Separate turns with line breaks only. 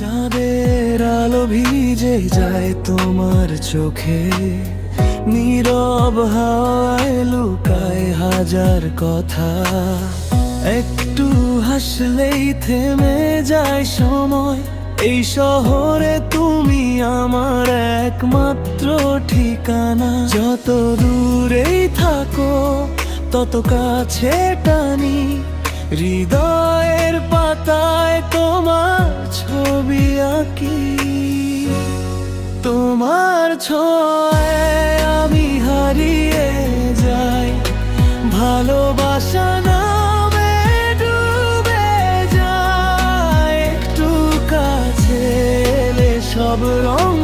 চাঁদের আলো ভিজে যায় তোমার চোখে। নীরব হাওয়ায় লুকায় হাজার কথা। একটু হাসলেই থেমে যায় সময়। এই শহরে তুমি আমার একমাত্র ঠিকানা। যত দূরেই থাকো, তত কাছে টানি। হৃদয়ের পাতায় তোমার তোমার ছয় আমি হারিয়ে যাই। ভালোবাসা নামে ডুবে যায়। একটু কাছে সব রং